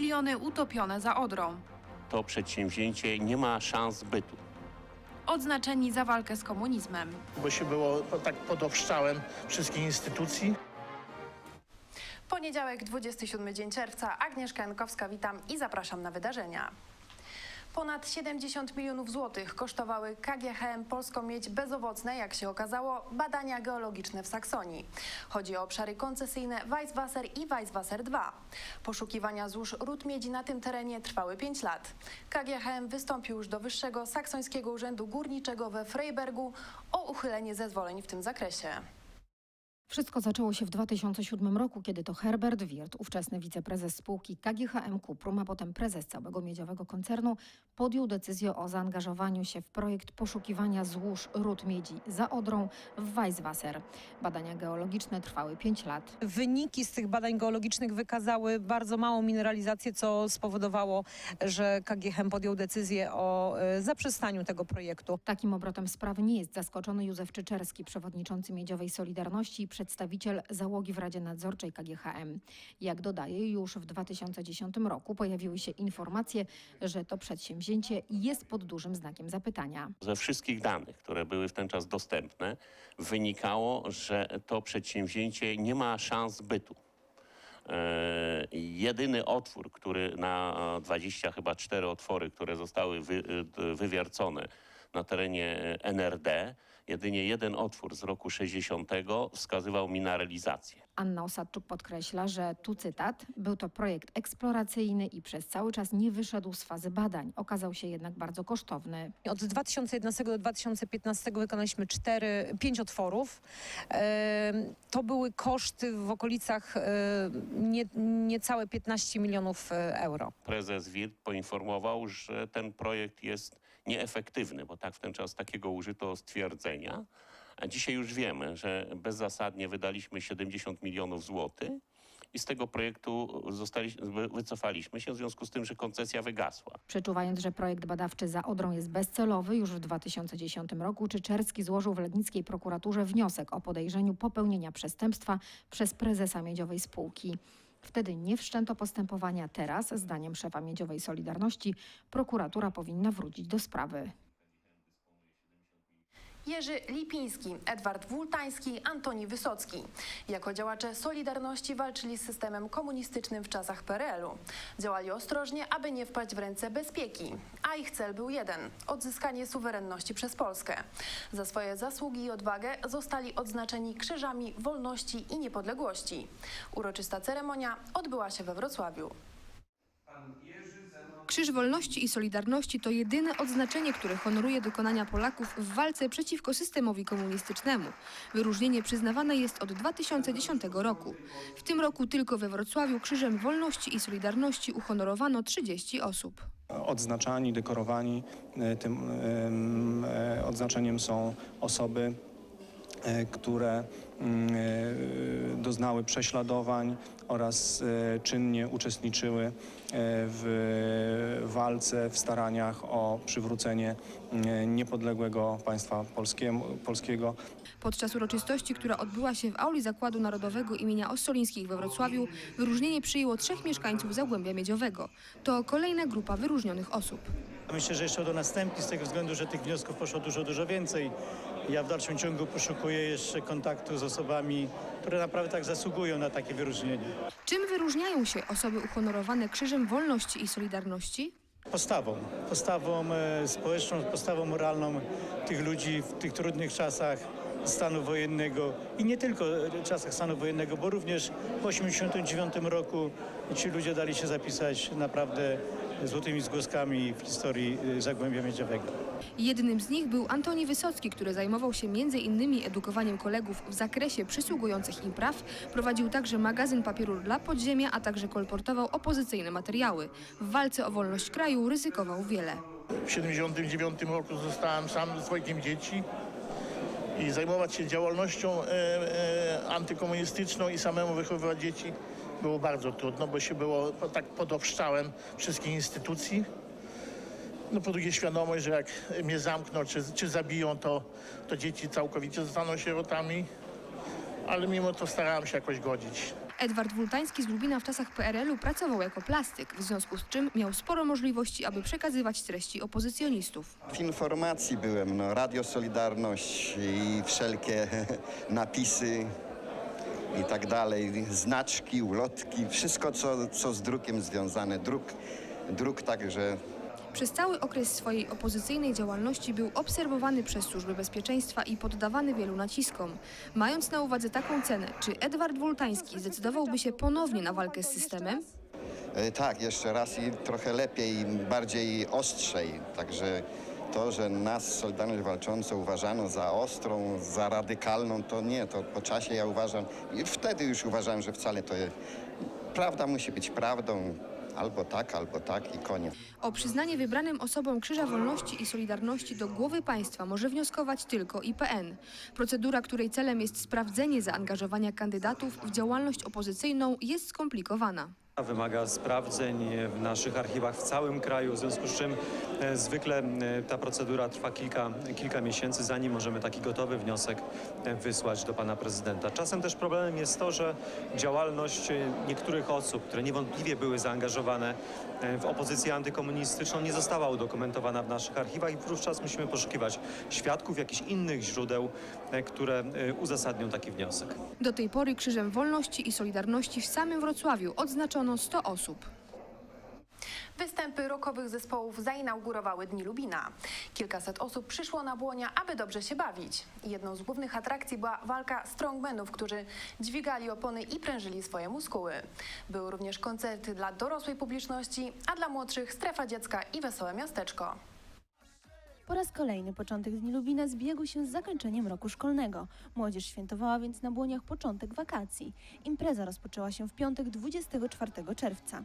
miliony utopione za Odrą. To przedsięwzięcie nie ma szans bytu. Odznaczeni za walkę z komunizmem. bo się było tak pod obszczałem wszystkich instytucji. Poniedziałek, 27 dzień czerwca. Agnieszka Jankowska, witam i zapraszam na wydarzenia. Ponad 70 milionów złotych kosztowały KGHM Polską Miedź bezowocne, jak się okazało, badania geologiczne w Saksonii. Chodzi o obszary koncesyjne Weisswasser i Weisswasser 2. Poszukiwania złóż ród miedzi na tym terenie trwały 5 lat. KGHM wystąpił już do Wyższego Saksońskiego Urzędu Górniczego we Freibergu o uchylenie zezwoleń w tym zakresie. Wszystko zaczęło się w 2007 roku, kiedy to Herbert Wirth, ówczesny wiceprezes spółki KGHM Kuprum, a potem prezes całego miedziowego koncernu, podjął decyzję o zaangażowaniu się w projekt poszukiwania złóż ród miedzi za Odrą w Weisswasser. Badania geologiczne trwały 5 lat. Wyniki z tych badań geologicznych wykazały bardzo małą mineralizację, co spowodowało, że KGHM podjął decyzję o e, zaprzestaniu tego projektu. Takim obrotem sprawy nie jest zaskoczony Józef Czyczerski, przewodniczący Miedziowej Solidarności przedstawiciel załogi w Radzie Nadzorczej KGHM. Jak dodaje, już w 2010 roku pojawiły się informacje, że to przedsięwzięcie jest pod dużym znakiem zapytania. Ze wszystkich danych, które były w ten czas dostępne, wynikało, że to przedsięwzięcie nie ma szans bytu. E, Jedyny otwór, który na e, 20 chyba 4 otwory, które zostały wy, e, wywiercone na terenie e, NRD, jedynie jeden otwór z roku 60 wskazywał mineralizację. Anna Osadczuk podkreśla, że tu cytat, był to projekt eksploracyjny i przez cały czas nie wyszedł z fazy badań. Okazał się jednak bardzo kosztowny. Od 2011 do 2015 wykonaliśmy cztery, pięć otworów. To były koszty w okolicach nie, niecałe 15 milionów e, euro. prezes WIRT poinformował, że ten projekt jest nieefektywny, bo tak w ten czas takiego użyto stwierdzenia. A dzisiaj już wiemy, że bezzasadnie wydaliśmy 70 milionów złotych i z tego projektu zostali, wy- wycofaliśmy się w związku z tym, że koncesja wygasła. Przeczuwając, że projekt badawczy za Odrą jest bezcelowy, już w 2010 roku Czyczerski złożył w Legnickiej prokuraturze wniosek o podejrzeniu popełnienia przestępstwa przez prezesa miedziowej spółki. Wtedy nie wszczęto postępowania. Teraz, zdaniem szefa Miedziowej Solidarności, prokuratura powinna wrócić do sprawy. Jerzy Lipiński, Edward Wultański, Antoni Wysocki. Jako działacze Solidarności walczyli z systemem komunistycznym w czasach PRL-u. Działali ostrożnie, aby nie wpaść w ręce bezpieki. A ich cel był jeden – odzyskanie suwerenności przez Polskę. Za swoje zasługi i odwagę zostali odznaczeni krzyżami wolności i niepodległości. Uroczysta ceremonia odbyła się we Wrocławiu. Krzyż Wolności i Solidarności to jedyne odznaczenie, które honoruje dokonania Polaków w walce przeciwko systemowi komunistycznemu. Wyróżnienie przyznawane jest od 2010 roku. W tym roku tylko we Wrocławiu Krzyżem Wolności i Solidarności uhonorowano 30 osób. odznaczani, dekorowani. E, Tym em, e, odznaczeniem są osoby, e, które mm, e, doznały prześladowań oraz e, czynnie uczestniczyły e, w walce, w staraniach o przywrócenie e, niepodległego państwa polskiego. Podczas uroczystości, która odbyła się w auli Zakładu Narodowego imienia Ossolińskich we Wrocławiu, wyróżnienie przyjęło trzech mieszkańców Zagłębia Miedziowego. To kolejna grupa wyróżnionych osób. Myślę, że jeszcze do następnych z tego względu, że tych wniosków poszło dużo, dużo więcej. Ja w dalszym ciągu poszukuję jeszcze kontaktu z osobami, które naprawdę tak zasługują na takie wyróżnienie. Czym wyróżniają się osoby uhonorowane Krzyżem Wolności i Solidarności? Postawą, postawą e, społeczną, postawą moralną tych ludzi w tych trudnych czasach stanu wojennego i nie tylko e, czasach stanu wojennego, bo również w 1989 roku ci ludzie dali się zapisać naprawdę złotymi zgłoskami w historii e, Zagłębia Miedziowego. Jednym z nich był Antoni Wysocki, który zajmował się m.in. edukowaniem kolegów w zakresie przysługujących im praw, prowadził także magazyn papieru dla podziemia, a także kolportował opozycyjne materiały. W walce o wolność kraju ryzykował wiele. W 1979 roku zostałem sam z dwojgiem dzieci i zajmować się działalnością e, e, antykomunistyczną i samemu wychowywać dzieci było bardzo trudno, bo się było tak pod wszystkich instytucji. No po drugie świadomość, że jak mnie zamkną czy, czy zabiją, to, to dzieci całkowicie zostaną sierotami, ale mimo to starałem się jakoś godzić. Edward Wultański z Lubina w czasach PRL-u pracował jako plastyk, w związku z czym miał sporo możliwości, aby przekazywać treści opozycjonistów. W informacji byłem, no, Radio Solidarność i wszelkie napisy i tak dalej, znaczki, ulotki, wszystko co, co z drukiem związane, druk, druk także Przez cały okres swojej opozycyjnej działalności był obserwowany przez służby bezpieczeństwa i poddawany wielu naciskom. Mając na uwadze taką cenę, czy Edward Wultański zdecydowałby się ponownie na walkę z systemem? E, Tak, jeszcze raz i trochę lepiej, bardziej ostrzej. Także to, że nas, Solidarność Walczącą, uważano za ostrą, za radykalną, to nie, to po czasie ja uważam, i wtedy już uważałem, że wcale to jest, prawda musi być prawdą, albo tak, albo tak i koniec. O przyznanie wybranym osobom Krzyża Wolności i Solidarności do głowy państwa może wnioskować tylko IPN. Procedura, której celem jest sprawdzenie zaangażowania kandydatów w działalność opozycyjną jest skomplikowana. Wymaga sprawdzeń w naszych archiwach w całym kraju, w związku z czym e, zwykle e, ta procedura trwa kilka, kilka miesięcy, zanim możemy taki gotowy wniosek e, wysłać do pana prezydenta. Czasem też problemem jest to, że działalność niektórych osób, które niewątpliwie były zaangażowane w opozycję antykomunistyczną, nie została udokumentowana w naszych archiwach i wówczas musimy poszukiwać świadków, jakichś innych źródeł, które uzasadnią taki wniosek. Do tej pory Krzyżem Wolności i Solidarności w samym Wrocławiu odznaczono 100 osób. Występy rokowych zespołów zainaugurowały Dni Lubina. Kilkaset osób przyszło na Błonia, aby dobrze się bawić. Jedną z głównych atrakcji była walka strongmenów, którzy dźwigali opony i prężyli swoje muskuły. Były również koncerty dla dorosłej publiczności, a dla młodszych strefa dziecka i wesołe miasteczko. Po raz kolejny początek Dni Lubina zbiegł się z zakończeniem roku szkolnego. Młodzież świętowała więc na Błoniach początek wakacji. Impreza rozpoczęła się w piątek 24 czerwca.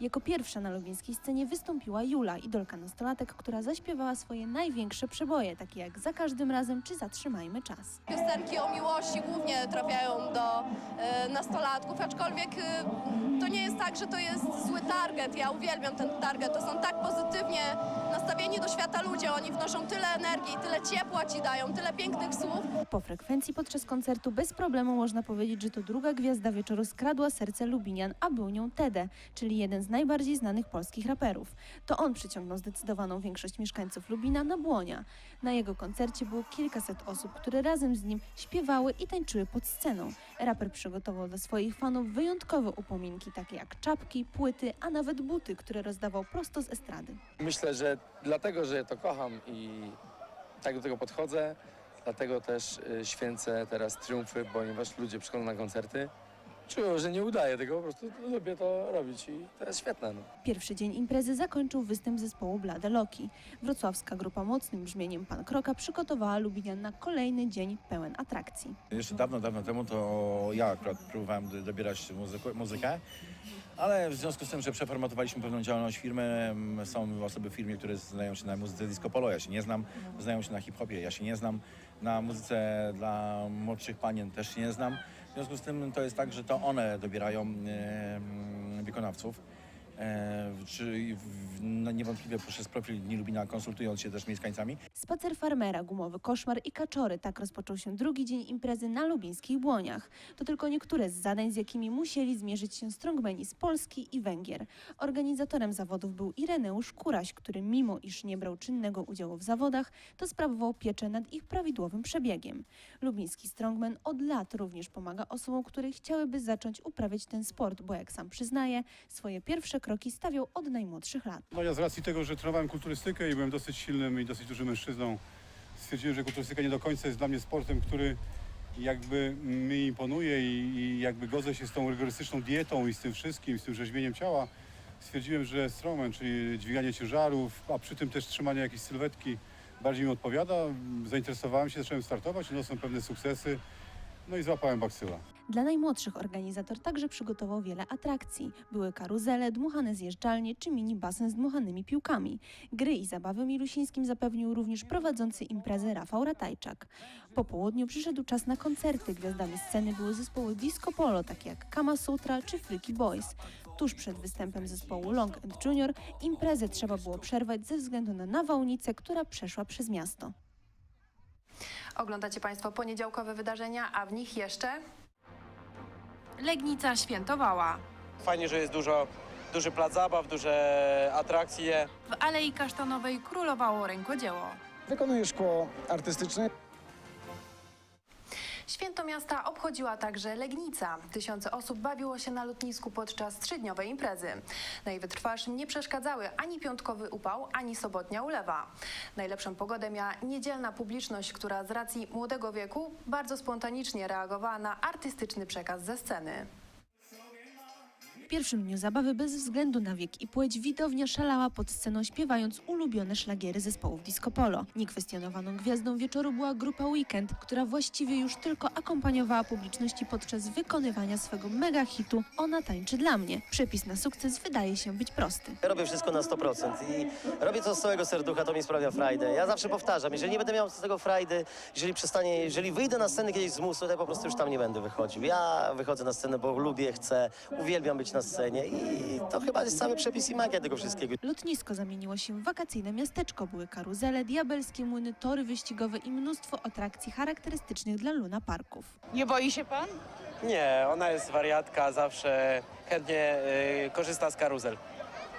Jako pierwsza na lubińskiej scenie wystąpiła Jula, idolka nastolatek, która zaśpiewała swoje największe przeboje, takie jak Za każdym razem czy Zatrzymajmy czas. Piosenki o miłości głównie trafiają do e, nastolatków, aczkolwiek e, to nie jest tak, że to jest zły target. Ja uwielbiam ten target. To są tak pozytywnie nastawieni do świata ludzie. Oni wnoszą tyle energii, tyle ciepła ci dają, tyle pięknych słów. Po frekwencji podczas koncertu bez problemu można powiedzieć, że to druga gwiazda wieczoru skradła serce Lubinian, a był nią Tede, czyli jeden z najbardziej znanych polskich raperów. To on przyciągnął zdecydowaną większość mieszkańców Lubina na Błonia. Na jego koncercie było kilkaset osób, które razem z nim śpiewały i tańczyły pod sceną. Raper przygotował dla swoich fanów wyjątkowe upominki, takie jak czapki, płyty, a nawet buty, które rozdawał prosto z estrady. Myślę, że dlatego, że to kocham i tak do tego podchodzę, dlatego też y, święcę teraz triumfy, ponieważ ludzie przychodzą na koncerty, czują, że nie udaje tego, po prostu lubię to robić i to jest świetne. No. Pierwszy dzień imprezy zakończył występ zespołu Blade Loki. Wrocławska grupa mocnym brzmieniem Pan Kroka przygotowała Lubinian na kolejny dzień pełen atrakcji. Jeszcze dawno, dawno temu to ja akurat próbowałem do- dobierać muzyku, muzykę, ale w związku z tym, że przeformatowaliśmy pewną działalność firmy, m, są osoby w firmie, które znają się na muzyce disco polo, ja się nie znam, znają się na hip-hopie, ja się nie znam, na muzyce dla młodszych panien też się nie znam. W związku z tym to jest tak, że to one dobierają wykonawców. E, czy w, no niewątpliwie przez profil Dni Lubina konsultując się też z mieszkańcami. Spacer farmera, gumowy koszmar i kaczory. Tak rozpoczął się drugi dzień imprezy na lubińskich Błoniach. To tylko niektóre z zadań, z jakimi musieli zmierzyć się strongmeni z Polski i Węgier. Organizatorem zawodów był Ireneusz Kuraś, który mimo iż nie brał czynnego udziału w zawodach, to sprawował pieczę nad ich prawidłowym przebiegiem. Lubiński strongman od lat również pomaga osobom, które chciałyby zacząć uprawiać ten sport, bo jak sam przyznaje, swoje pierwsze kroki stawiał od najmłodszych lat. No ja z racji tego, że trenowałem kulturystykę i byłem dosyć silnym i dosyć dużym mężczyzną, stwierdziłem, że kulturystyka nie do końca jest dla mnie sportem, który jakby mi imponuje i, i jakby godzę się z tą rygorystyczną dietą i z tym wszystkim, z tym rzeźbieniem ciała. Stwierdziłem, że strongman, czyli dźwiganie ciężarów, a przy tym też trzymanie jakiejś sylwetki bardziej mi odpowiada. Zainteresowałem się, zacząłem startować, odniosłem pewne sukcesy, no i złapałem baksyla. Dla najmłodszych organizator także przygotował wiele atrakcji. Były karuzele, dmuchane zjeżdżalnie czy mini basen z dmuchanymi piłkami. Gry i zabawy Milusińskim zapewnił również prowadzący imprezę Rafał Ratajczak. Po południu przyszedł czas na koncerty. Gwiazdami sceny były zespoły disco polo, takie jak Kama Sutra czy Freaky Boys. Tuż przed występem zespołu Long and Junior imprezę trzeba było przerwać ze względu na nawałnicę, która przeszła przez miasto. Oglądacie Państwo poniedziałkowe wydarzenia, a w nich jeszcze Legnica świętowała. Fajnie, że jest dużo, duży plac zabaw, duże atrakcje. W Alei Kasztanowej królowało rękodzieło. Wykonuję szkło artystyczne. Święto miasta obchodziła także Legnica. Tysiące osób bawiło się na lotnisku podczas trzydniowej imprezy. Najwytrwalszym nie przeszkadzały ani piątkowy upał, ani sobotnia ulewa. Najlepszą pogodę miała niedzielna publiczność, która z racji młodego wieku bardzo spontanicznie reagowała na artystyczny przekaz ze sceny. Pierwszym dniu zabawy bez względu na wiek i płeć widownia szalała pod sceną śpiewając ulubione szlagiery zespołów disco polo. Niekwestionowaną gwiazdą wieczoru była grupa Weekend, która właściwie już tylko akompaniowała publiczności podczas wykonywania swego mega hitu Ona tańczy dla mnie. Przepis na sukces wydaje się być prosty. Robię wszystko na 100% i robię to z całego serducha, to mi sprawia frajdę. Ja zawsze powtarzam, jeżeli nie będę miał z tego frajdy, jeżeli przestanie, jeżeli wyjdę na scenę kiedyś z musu, to ja po prostu już tam nie będę wychodził. Ja wychodzę na scenę, bo lubię, chcę, uwielbiam być na scenie i to chyba jest cały przepis i magia tego wszystkiego. Lotnisko zamieniło się w wakacyjne miasteczko. Były karuzele, diabelskie młyny, tory wyścigowe i mnóstwo atrakcji charakterystycznych dla Luna Parków. Nie boi się pan? Nie, ona jest wariatka, zawsze chętnie y, korzysta z karuzel.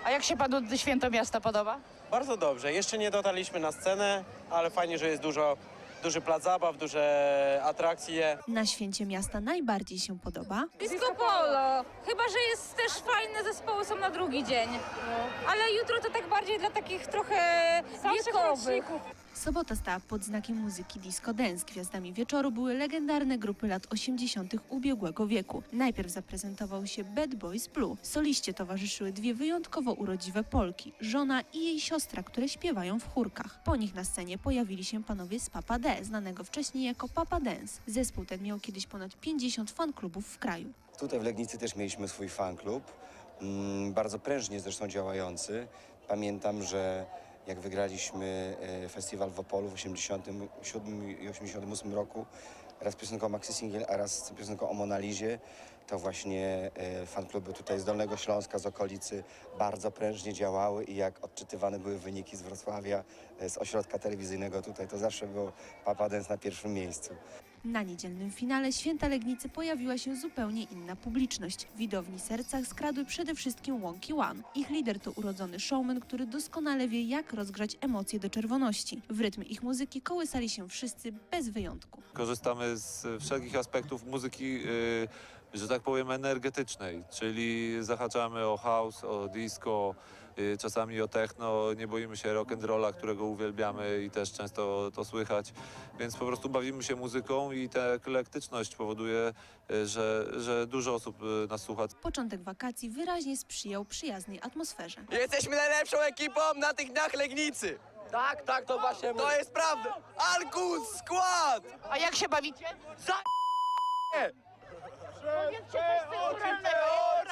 A jak się panu święto miasta podoba? Bardzo dobrze. Jeszcze nie dotarliśmy na scenę, ale fajnie, że jest dużo, duży plac zabaw, duże atrakcje. Na święcie miasta najbardziej się podoba Disco Polo. Chyba, że jest też fajne zespoły są na drugi dzień. Ale jutro to tak bardziej dla takich trochę wiekowych. Sobota stała pod znakiem muzyki disco dance. Gwiazdami wieczoru były legendarne grupy lat 80. ubiegłego wieku. Najpierw zaprezentował się Bad Boys Blue. Soliście towarzyszyły dwie wyjątkowo urodziwe Polki, żona i jej siostra, które śpiewają w chórkach. Po nich na scenie pojawili się panowie z Papa D, znanego wcześniej jako Papa Dance. Zespół ten miał kiedyś ponad 50 fanklubów w kraju. Tutaj w Legnicy też mieliśmy swój fanklub, mm, bardzo prężnie zresztą działający. Pamiętam, że jak wygraliśmy e, festiwal w Opolu w 87 i 88 roku, raz piosenką Maxi Singiel, a raz piosenką o Monalizie, to właśnie e, fankluby tutaj z Dolnego Śląska, z okolicy bardzo prężnie działały i jak odczytywane były wyniki z Wrocławia, e, z ośrodka telewizyjnego tutaj, to zawsze był Papa Dance na pierwszym miejscu. Na niedzielnym finale Święta Legnicy pojawiła się zupełnie inna publiczność. Widowni sercach skradły przede wszystkim Wonky One. Ich lider to urodzony showman, który doskonale wie, jak rozgrzać emocje do czerwoności. W rytm ich muzyki kołysali się wszyscy bez wyjątku. Korzystamy z wszelkich aspektów muzyki, y, że tak powiem, energetycznej, czyli zahaczamy o house, o disco, czasami o techno, nie boimy się rock and rolla, którego uwielbiamy i też często to słychać, więc po prostu bawimy się muzyką i ta eklektyczność powoduje, y, że, że dużo osób y, nas słucha. Początek wakacji wyraźnie sprzyjał przyjaznej atmosferze. Jesteśmy najlepszą ekipą na tych dniach Legnicy. Tak, tak, to właśnie To jest prawda. Alkus, skład! A jak się bawicie? Za...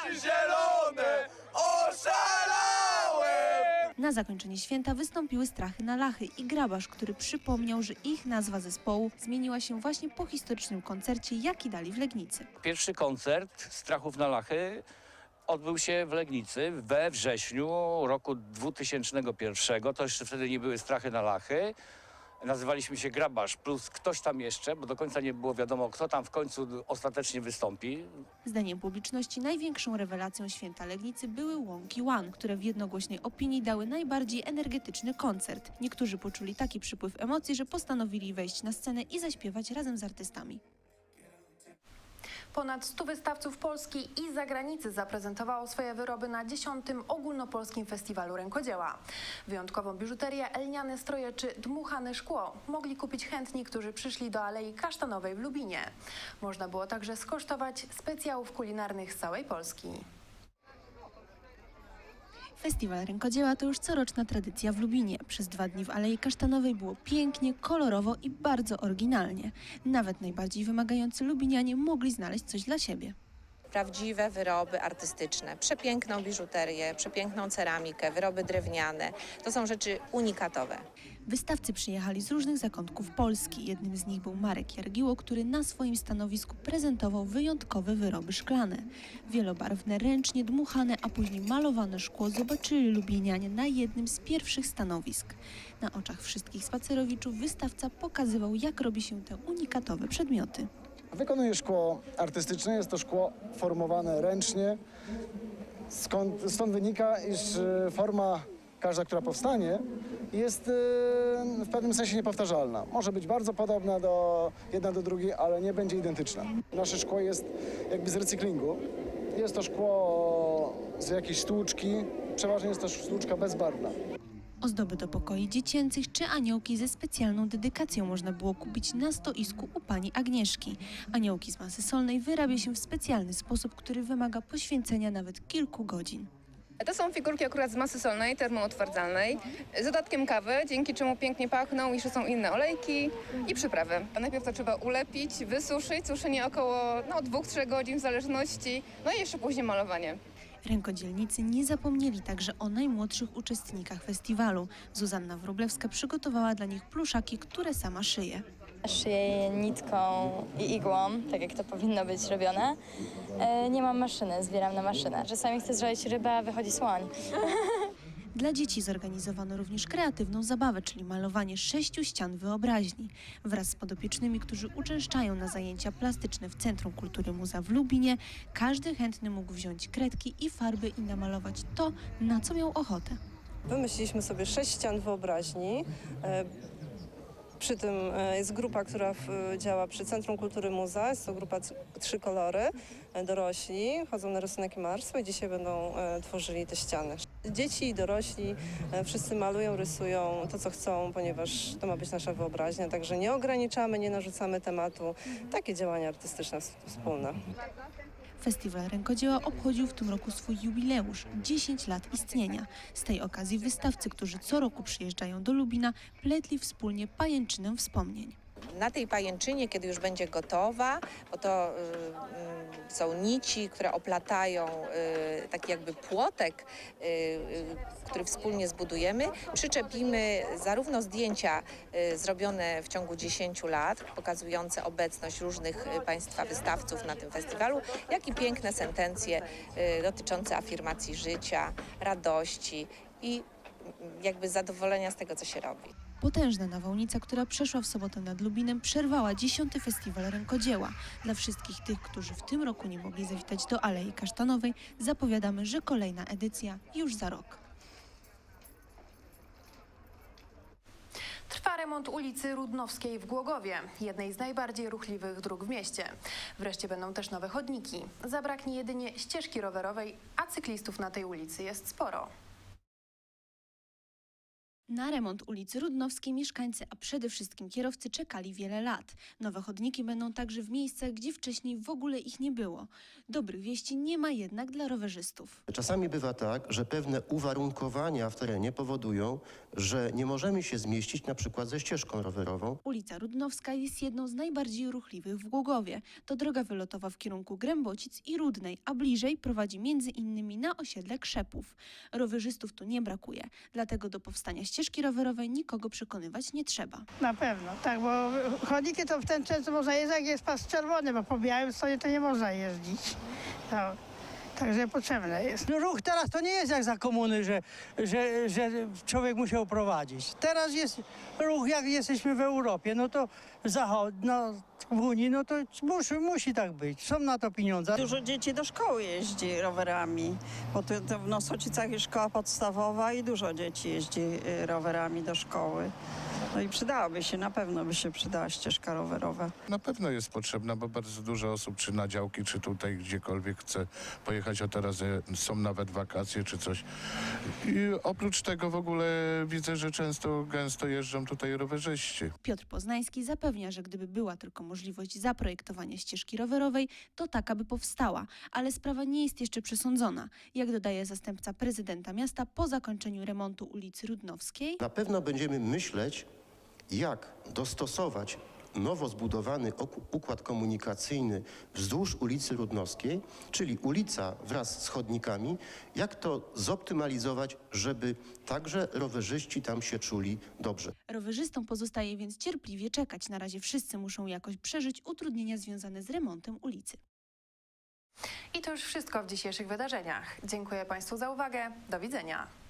oczy zielone, oszalałem! Na zakończenie święta wystąpiły Strachy na Lachy i Grabarz, który przypomniał, że ich nazwa zespołu zmieniła się właśnie po historycznym koncercie, jaki dali w Legnicy. Pierwszy koncert Strachów na Lachy odbył się w Legnicy we wrześniu roku 2001. To jeszcze wtedy nie były Strachy na Lachy. Nazywaliśmy się Grabarz plus ktoś tam jeszcze, bo do końca nie było wiadomo, kto tam w końcu ostatecznie wystąpi. Zdaniem publiczności największą rewelacją święta Legnicy były Łąki One, które w jednogłośnej opinii dały najbardziej energetyczny koncert. Niektórzy poczuli taki przypływ emocji, że postanowili wejść na scenę i zaśpiewać razem z artystami. Ponad 100 wystawców Polski i zagranicy zaprezentowało swoje wyroby na 10. Ogólnopolskim Festiwalu Rękodzieła. Wyjątkową biżuterię, lniane stroje czy dmuchane szkło mogli kupić chętni, którzy przyszli do Alei Kasztanowej w Lubinie. Można było także skosztować specjałów kulinarnych z całej Polski. Festiwal Rękodzieła to już coroczna tradycja w Lubinie. Przez dwa dni w Alei Kasztanowej było pięknie, kolorowo i bardzo oryginalnie. Nawet najbardziej wymagający lubinianie mogli znaleźć coś dla siebie. Prawdziwe wyroby artystyczne, przepiękną biżuterię, przepiękną ceramikę, wyroby drewniane. To są rzeczy unikatowe. Wystawcy przyjechali z różnych zakątków Polski. Jednym z nich był Marek Jargiło, który na swoim stanowisku prezentował wyjątkowe wyroby szklane. Wielobarwne, ręcznie dmuchane, a później malowane szkło zobaczyli lubienianie na jednym z pierwszych stanowisk. Na oczach wszystkich spacerowiczów wystawca pokazywał, jak robi się te unikatowe przedmioty. Wykonuje szkło artystyczne, jest to szkło formowane ręcznie. Skąd, stąd wynika, iż e, forma każda, która powstanie, jest e, w pewnym sensie niepowtarzalna. Może być bardzo podobna do jedna do drugiej, ale nie będzie identyczna. Nasze szkło jest jakby z recyklingu. Jest to szkło z jakiejś sztuczki, przeważnie jest to sztuczka bezbarwna. Ozdoby do pokoi dziecięcych czy aniołki ze specjalną dedykacją można było kupić na stoisku u pani Agnieszki. Aniołki z masy solnej wyrabia się w specjalny sposób, który wymaga poświęcenia nawet kilku godzin. To są figurki akurat z masy solnej, termoutwardzalnej, z dodatkiem kawy, dzięki czemu pięknie pachną, jeszcze są inne olejki i przyprawy. A Najpierw to trzeba ulepić, wysuszyć, suszenie około no, 2-3 godzin w zależności, no i jeszcze później malowanie. Rękodzielnicy nie zapomnieli także o najmłodszych uczestnikach festiwalu. Zuzanna Wróblewska przygotowała dla nich pluszaki, które sama szyje. Szyję je nitką i igłą, tak jak to powinno być robione. E, nie mam maszyny, zbieram na maszynę. Czasami chcę zrobić rybę, a wychodzi słoń. Dla dzieci zorganizowano również kreatywną zabawę, czyli malowanie sześciu ścian wyobraźni. Wraz z podopiecznymi, którzy uczęszczają na zajęcia plastyczne w Centrum Kultury Muza w Lubinie, każdy chętny mógł wziąć kredki i farby i namalować to, na co miał ochotę. Wymyśliliśmy sobie sześć ścian wyobraźni. E, Przy tym e, jest grupa, która działa przy Centrum Kultury Muza. Jest to grupa Trzy Kolory. E, Dorośli chodzą na rysunek i malarstwo i dzisiaj będą tworzyli te ściany. Dzieci i dorośli e, wszyscy malują, rysują to, co chcą, ponieważ to ma być nasza wyobraźnia. Także nie ograniczamy, nie narzucamy tematu. Takie działania artystyczne ws- wspólne. Festiwal Rękodzieła obchodził w tym roku swój jubileusz 10 lat istnienia. Z tej okazji wystawcy, którzy co roku przyjeżdżają do Lubina, pletli wspólnie pajęczynę wspomnień. Na tej pajęczynie, kiedy już będzie gotowa, bo to y, są nici, które oplatają y, taki jakby płotek, y, który wspólnie zbudujemy, przyczepimy zarówno zdjęcia zrobione w ciągu 10 lat, pokazujące obecność różnych państwa wystawców na tym festiwalu, jak i piękne sentencje dotyczące afirmacji życia, radości i jakby zadowolenia z tego, co się robi. Potężna nawałnica, która przeszła w sobotę nad Lubinem, przerwała 10. Festiwal Rękodzieła. Dla wszystkich tych, którzy w tym roku nie mogli zawitać do Alei Kasztanowej, zapowiadamy, że kolejna edycja już za rok. Trwa remont ulicy Rudnowskiej w Głogowie, jednej z najbardziej ruchliwych dróg w mieście. Wreszcie będą też nowe chodniki. Zabraknie jedynie ścieżki rowerowej, a cyklistów na tej ulicy jest sporo. Na remont ulicy Rudnowskiej mieszkańcy, a przede wszystkim kierowcy czekali wiele lat. Nowe chodniki będą także w miejscach, gdzie wcześniej w ogóle ich nie było. Dobrych wieści nie ma jednak dla rowerzystów. Czasami bywa tak, że pewne uwarunkowania w terenie powodują, że nie możemy się zmieścić na przykład ze ścieżką rowerową. Ulica Rudnowska jest jedną z najbardziej ruchliwych w Głogowie. To droga wylotowa w kierunku Grębocic i Rudnej, a bliżej prowadzi między innymi na osiedle Krzepów. Rowerzystów tu nie brakuje, dlatego do powstania ścieżki rowerowej nikogo przekonywać nie trzeba. Na pewno, tak, bo chodniki to w ten często można jeździć, jak jest pas czerwony, bo po białym stronie to nie można jeździć. No, także potrzebne jest. No ruch teraz to nie jest jak za komuny, że, że, że człowiek musiał prowadzić. Teraz jest ruch, jak jesteśmy w Europie, no to zachod, no, w Unii, no to musi, musi tak być. Są na to pieniądze. Dużo dzieci do szkoły jeździ rowerami, bo to, to w Nosocicach jest szkoła podstawowa i dużo dzieci jeździ y, rowerami do szkoły. No i przydałaby się, na pewno by się przydała ścieżka rowerowa. Na pewno jest potrzebna, bo bardzo dużo osób, czy na działki, czy tutaj gdziekolwiek chce pojechać, a teraz e, są nawet wakacje, czy coś. I oprócz tego w ogóle widzę, że często, gęsto jeżdżą tutaj rowerzyści. Piotr Poznański zapewnia, że gdyby była tylko możliwość zaprojektowania ścieżki rowerowej, to taka by powstała, ale sprawa nie jest jeszcze przesądzona. Jak dodaje zastępca prezydenta miasta, po zakończeniu remontu ulicy Rudnowskiej Na pewno będziemy myśleć, jak dostosować nowo zbudowany układ komunikacyjny wzdłuż ulicy Rudnowskiej, czyli ulica wraz z chodnikami, jak to zoptymalizować, żeby także rowerzyści tam się czuli dobrze. rowerzystom pozostaje więc cierpliwie czekać. Na razie wszyscy muszą jakoś przeżyć utrudnienia związane z remontem ulicy. I to już wszystko w dzisiejszych wydarzeniach. Dziękuję Państwu za uwagę. Do widzenia.